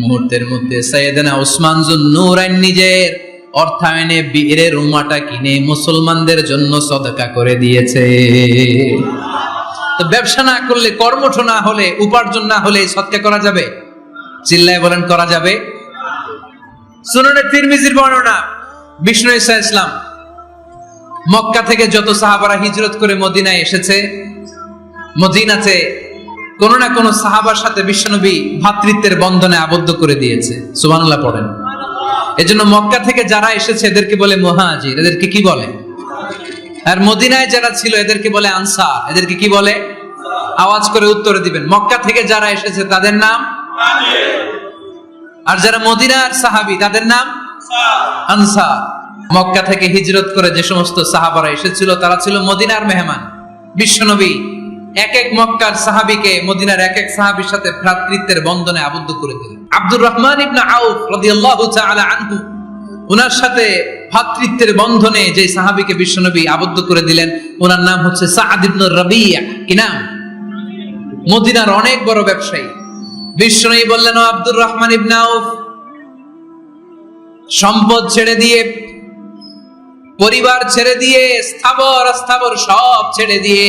মুহূর্তের মধ্যে সৈয়দনা উসমান জুন্নুরাইন নিজের অর্থায়নে বীরের রুমাটা কিনে মুসলমানদের জন্য সদকা করে দিয়েছে। তো ব্যবসা না করলে, কর্মঠ না হলে, উপার্জন না হলে সৎকা করা যাবে? চিল্লায় বলেন, করা যাবে? সুননে তিরমিজির বর্ণনা, বিষ্ণু ইসা ইসলাম, মক্কা থেকে যত সাহাবারা হিজরত করে মদিনায় এসেছে, মদিনাতে কোন না কোন সাহাবার সাথে বিশ্বনবী ভ্রাতৃত্বের বন্ধনে আবদ্ধ করে দিয়েছে। সুবহানাল্লাহ পড়েন। এজন্য মক্কা থেকে যারা এসেছে, এদেরকে বলে মুহাজির। এদেরকে কি বলে? আর মদিনায় যারা ছিল, এদেরকে বলে আনসার। এদেরকে কি বলে? আওয়াজ করে উত্তর দিবেন। মক্কা থেকে যারা এসেছে, তাদের নাম? আর যারা মদিনার সাহাবি, তাদের নাম? আনসার। মক্কা থেকে হিজরত করে যে সমস্ত সাহাবারা এসেছিল, তারা ছিল মদিনার মেহমান। বিশ্বনবী এক এক মক্কার সাহাবিকে মদিনার এক এক সাহাবির সাথে ভ্রাতৃত্বের বন্ধনে আবদ্ধ করে দিলেন। আব্দুর রহমান ইবনে আউফ রাদিয়াল্লাহু তাআলা আনহু ওনার সাথে ভ্রাতৃত্বের বন্ধনে যে সাহাবিকে বিশ্বনবী আবদ্ধ করে দিলেন ওনার নাম হচ্ছে সাআদ ইবনে রাবিয়া। কি নাম? মদিনার অনেক বড় ব্যবসায়ী। বিশ্বনবী বললেন আব্দুর রহমান ইবনে আউফ, সম্পদ ছেড়ে দিয়ে, পরিবার ছেড়ে দিয়ে, স্থাবর স্থাবর সব ছেড়ে দিয়ে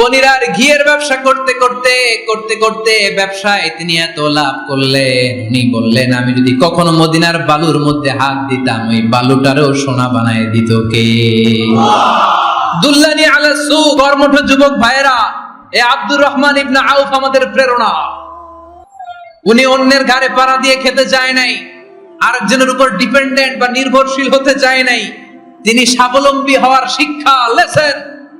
পনির আর ঘিয়ের ব্যবসা করতে করতে করতে করতে ব্যবসায় তিনি এত লাভ করলেন। উনি বললেন, আমি যদি কখনো মদিনার বালুর মধ্যে হাত দিতাম, ওই বালুটারও সোনা বানায় দিত কে? দুল্লানি আলা কর্মঠ যুবক ভাইরা এ আব্দুর রহমান ইবনে আউফ আমাদের প্রেরণা। উনি অন্যের ঘাড়ে পাড়া দিয়ে খেতে চায় নাই, আরেকজনের উপর ডিপেন্ডেন্ট বা নির্ভরশীল হতে চায় নাই। তিনি স্বাবলম্বী হওয়ার শিক্ষা, লেসেন।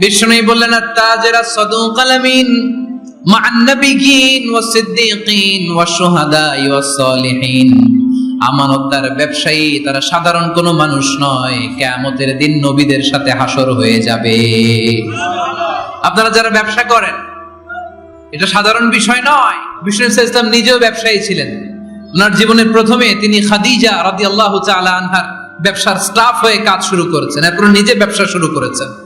বিষ্ণু বললেন তাজেরা সদুক আলামিন মা'আন নাবিয়িন ওয়াস সিদ্দিকিন ওয়াস শুহাদা ওয়াস সালিহিন। আমানতদার ব্যবসায়ী, তারা সাধারণ কোনো মানুষ নয়, কিয়ামতের দিন নবীদের সাথে হাসর হয়ে যাবে। আপনারা যারা ব্যবসা করেন, এটা সাধারণ বিষয় নয়, বিষ্ণু ইসলাম নিজেও ব্যবসায়ী ছিলেন। ওনার জীবনের প্রথমে তিনি খাদিজা রাদিয়াল্লাহু তাআলা আনহার ব্যবসার স্টাফ হয়ে কাজ শুরু করেছেন নিজে ব্যবসা শুরু করেছেন।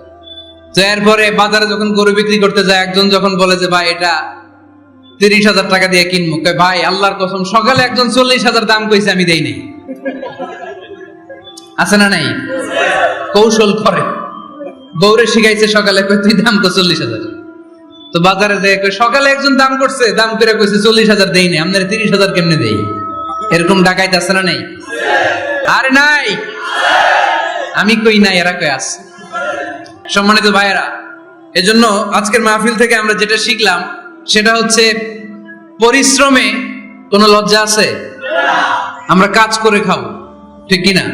তো এরপরে বাজারে যখন গরু বিক্রি করতে যায় একজন যখন বলে যে ভাই এটা তিরিশ হাজার টাকা দিয়ে কিনবো। ভাই আল্লাহর কসম সকালে একজন চল্লিশ হাজার দাম কইছে আমি দেই নাই। আছে না নাই? কৌশল করে। বউরে শিখাইছে সকালে তুই দাম তো চল্লিশ হাজার। তো বাজারে যে সকালে একজন দাম করছে দাম করে কইছে চল্লিশ হাজার দেই নাই। আপনার তিরিশ হাজার কেমনে দেই? এরকম ডাকাইতে আছে না নাই? আরে নাই? আমি কই নাই এরা কই আছে? সম্মানিত ভাইয়েরা, এজন্য আজকের মাহফিল থেকে আমরা যেটা শিখলাম, সেটা হচ্ছে পরিশ্রমে কোনো লজ্জা আছে? আমরা কাজ করে খাব, ঠিক কিনা?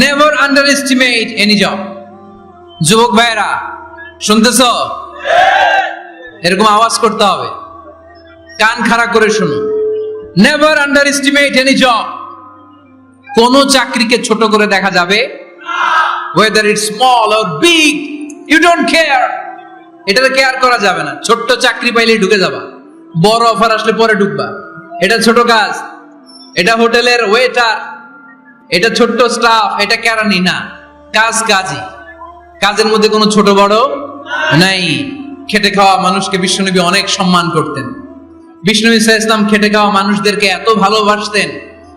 Never underestimate any job যুবক ভাইয়েরা, শুনতেছ? এরকম আওয়াজ করতে হবে। কান খাড়া করে শুনো never underestimate any job কোন চাকরিকে ছোট করে দেখা যাবে whether it's small or big, you don't care. এটাতে কেয়ার করা যাবে না। ছোট্ট চাকরি পাইলে ঢুকে যাবা। বড় অফার আসলে পরে ঢুকবা। এটা ছোট কাজ। এটা হোটেলের ওয়েটার এটা ছোট্ট স্টাফ এটা কেরানি না। কাজ কাজই। কাজের মধ্যে কোনো ছোট বড় নাই। খেটে খাওয়া মানুষকে বিশ্বনবী অনেক সম্মান করতেন। বিষ্ণু ইসা ইসলাম খেটে খাওয়া মানুষদেরকে এত ভালোবাসতেন।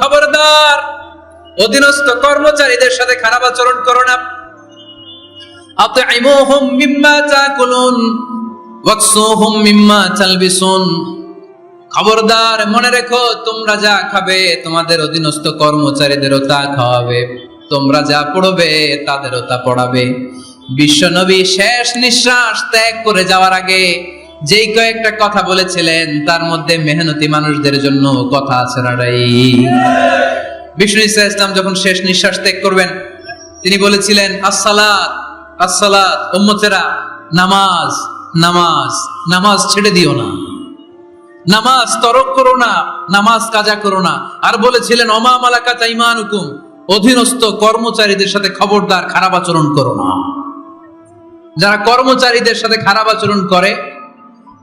খবরদার। অধীনস্থ কর্মচারীদের সাথে খারাপ আচরণ করো না। খবরদার, মনে রেখো, তোমরা যা খাবে, তোমাদের অধীনস্থ কর্মচারীদেরও তা খাওয়াবে। তোমরা যা পড়বে, তাদেরও তা পড়াবে। বিশ্বনবী শেষ নিঃশ্বাস ত্যাগ করে যাওয়ার আগে যেই কয়েকটা কথা বলেছিলেন, তার মধ্যে মেহনতি মানুষদের জন্য কথা আছে নাড়াই বিষ্ণু ইসা ইসলাম যখন শেষ নিঃশ্বাস ত্যাগ করবেন, তিনি বলেছিলেন, আসসালাত আসসালাত, উম্মতেরা, নামাজ নামাজ নামাজ ছেড়ে দিও না। নামাজ তরক করো না, নামাজ কাজা করো না। আর বলেছিলেন অমা মালাকা তাইমানুকুম অধীনস্থ কর্মচারীদের সাথে খবরদার খারাপ আচরণ করো না। যারা কর্মচারীদের সাথে খারাপ আচরণ করে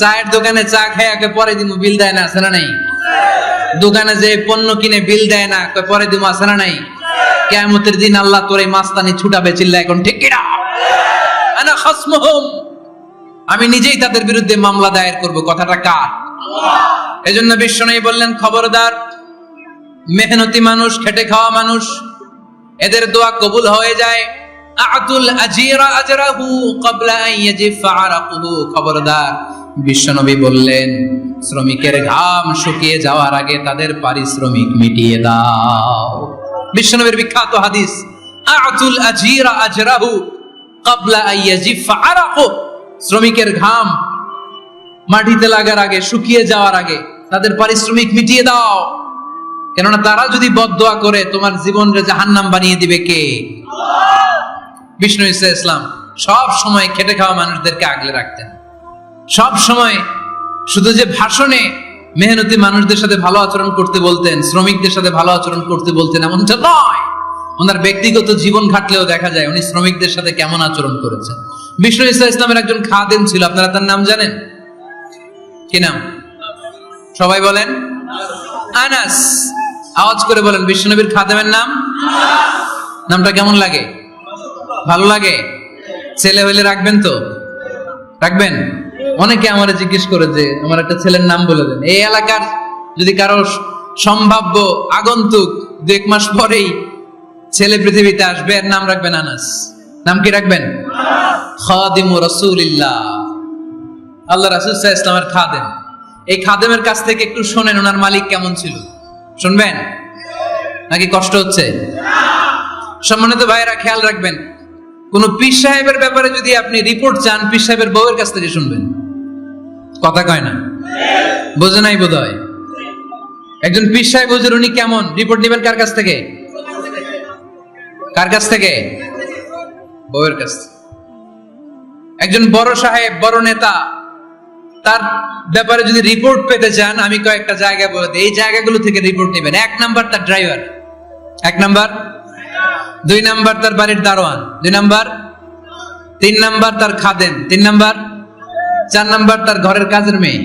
চায়ের দোকানে চা খায় পরে দিমু, বিল দেয় না, আছে নাই? দোকানে যে পণ্য কিনে, বিল দেয় না পরে দিমু, আছে না নাই? কিয়ামতের দিন আল্লাহ তোর এই মাস্তানি ছুটাবে চিল্লা এখন, ঠিক আমি নিজেই তাদের বিরুদ্ধে মামলা দায়ের করব, কথাটা কার? এজন্য বিশ্বনবী বললেন, খবরদার, মেহনতি মানুষ, খেটে খাওয়া মানুষ, এদের দোয়া কবুল হয়ে যায়। আতুল আজিরা আজরাহু ক্বাবলা আন ইয়াজিফা আরাকুহু খবরদার, বিশ্বনবী বললেন, শ্রমিকের ঘাম শুকিয়ে যাওয়ার আগে তাদের পারিশ্রমিক মিটিয়ে দাও। বিশ্বনবীর বিখ্যাত হাদিস আতুল আজিরা আজরাহু ক্বাবলা আন ইয়াজিফা শ্রমিকের ঘাম মাটিতে লাগার আগে, শুকিয়ে যাওয়ার আগে তাদের পারিশ্রমিক মিটিয়ে দাও। কেননা তারা যদি বদদোয়া করে, তোমার জীবনরে জাহান্নাম বানিয়ে দিবে কে? বিষ্ণু ইসা ইসলাম সব সময় খেটে খাওয়া মানুষদেরকে আগলে রাখতেন। সব সময় শুধু যে ভাষণে মেহনতি মানুষদের সাথে ভালো আচরণ করতে বলতেন, শ্রমিকদের সাথে ভালো আচরণ করতে বলতেন এমনটা নয়। ওনার ব্যক্তিগত জীবন ঘাটলেও দেখা যায় উনি শ্রমিকদের সাথে কেমন আচরণ করেছেন। বিষ্ণু ইসা ইসলামের একজন খাদেম ছিল, আপনারা তার নাম জানেন? কি নাম? সবাই বলেন? আনাস। আওয়াজ করে বলেন বিশ্বনবীর খাদেমের নাম? নামটা কেমন লাগে? ভালো লাগে? ছেলে হইলে রাখবেন তো? রাখবেন? অনেকে আমার জিজ্ঞেস করে যে, আমার একটা ছেলের নাম বলে দেন। এই এলাকার যদি কারও সম্ভাব্য আগন্তুক দু এক মাস পরেই ছেলে পৃথিবীতে আসবে, এর নাম রাখবেন আনাস। নাম কি রাখবেন? আল্লাহ রাসূল ইসলামের খাদেম। এই খাদেমের কাছ থেকে একটু শোনেন, ওনার মালিক কেমন ছিল। শুনবেন? নাকি কষ্ট হচ্ছে? সম্মানিত ভাইরা খেয়াল রাখবেন কোন পীর সাহেবের ব্যাপারে যদি আপনি রিপোর্ট চান, পীর সাহেবের বউয়ের কাছ থেকে শুনবেন। কথা কয় না? বোঝে নাই বোধ হয় একজন পীর সাহেব, হুজুর, উনি কেমন? রিপোর্ট নেবেন কার কাছ থেকে? কার কাছ থেকে? বউয়ের কাছ থেকে। একজন বড় সাহেব, বড় নেতা, তার ব্যাপারে যদি রিপোর্ট পেতে চান, আমি কয়েকটা জায়গা বলে দিই। এই জায়গাগুলো থেকে রিপোর্ট নেবেন। এক নাম্বার তার ড্রাইভার এক নাম্বার দুই নাম্বার তার বাড়ির দারোয়ান, দুই নাম্বার, তিন নাম্বার তার খাদেম, তিন নাম্বার, চার নাম্বার তার ঘরের কাজের মেয়ে,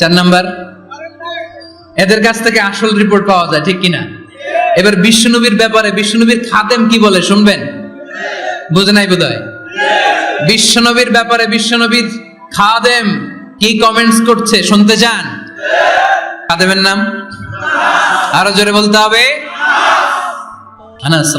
চার নাম্বার। এদের কাছ থেকে আসল রিপোর্ট পাওয়া যায়, ঠিক কিনা? এবার বিশ্বনবীর ব্যাপারে, বিশ্বনবীর খাদেম কি বলে শুনবেন? বুঝে নাই বোধ হয় বিশ্বনবীর ব্যাপারে বিশ্বনবীর খাদেম কি কমেন্টস করছে, শুনতে চান? খাদেমের নাম? আরও জোরে বলতে হবে? আনন্দের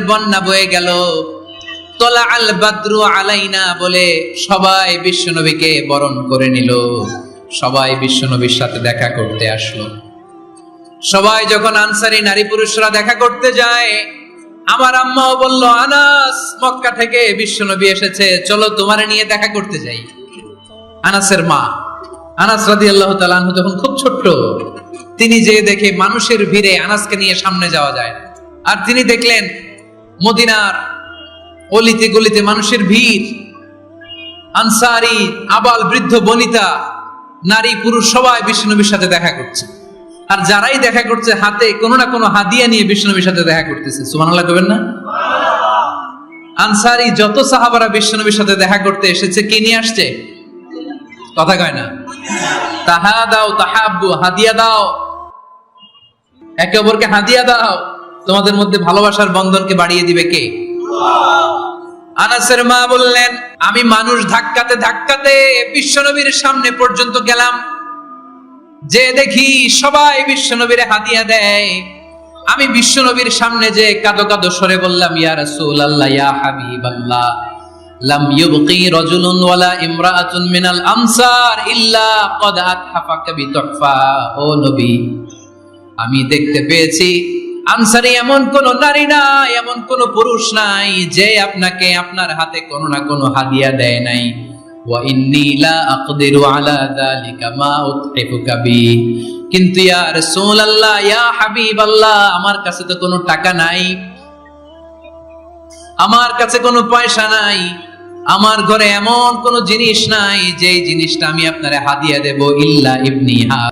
বন্যা বয়ে গেল। তোলা আল বাদ্রু আলাইনা বলে সবাই বিশ্বনবীকে বরণ করে নিল। সবাই বিশ্বনবীর সাথে দেখা করতে আসলো। সবাই যখন আনসারি নারী পুরুষরা দেখা করতে যায় আমার আম্মাও বলল, আনাস, মক্কা থেকে বিশ্বনবী এসেছে, চলো তোমার নিয়ে দেখা করতে যাই। আনাসের মা, আনাস রাদি আল্লাহ তালাহ যখন খুব ছোট্ট, তিনি যে দেখে মানুষের ভিড়ে আনাসকে নিয়ে সামনে যাওয়া যায়। আর তিনি দেখলেন, মদিনার অলিতে গলিতে মানুষের ভিড়। আনসারি, আবাল, বৃদ্ধ, বনিতা, নারী, পুরুষ সবাই বিষ্ণুনবীর সাথে দেখা করছে। আর যারাই দেখা করছে হাতে, কোনো না কোনো হাদিয়া নিয়ে বিষ্ণুনবীর সাথে দেখা করতেছে। সুবহানাল্লাহ কবেন না? আনসারি যত সাহাবারা বিষ্ণুনবীর সাথে দেখা করতে এসেছে, কে নিয়ে আসছে? কথা কয় না। তাহা দাও, তাহাব্বু, হাদিয়া দাও। একে অপরকে হাদিয়া দাও। তোমাদের মধ্যে ভালোবাসার বন্ধনকে বাড়িয়ে দিবে কে? আনাসের মা বললেন, আমি মানুষ ধাক্কাতে ধাক্কাতে বিশ্বনবীর সামনে পর্যন্ত গেলাম। যে দেখি সবাই বিশ্বনবীর হাদিয়া দেয়। আমি বিশ্বনবীর সামনে যে কাদো কাদো সরে বললাম, ইয়া রাসূলুল্লাহ, ইয়া হাবিবাল্লাহ, লাম ইউবকি রাজুলুন ওয়ালা ইমরাআতুন মিনাল আমসার ইল্লা ক্বাদ আতহাফাকা বিতুহফা ও নবী, আমি দেখতে পেয়েছি আনসারে এমন কোন নারী নাই, এমন কোন পুরুষ নাই যে আপনাকে আপনার হাতে কোনো না কোনো হাদিয়া দেয় নাই। আমার কাছে তো কোনো টাকা নাই, আমার কাছে কোনো পয়সা নাই, আমার ঘরে এমন কোনো জিনিস নাই যে জিনিসটা আমি আপনারে হাদিয়া দেব, ইল্লা ইবনি হা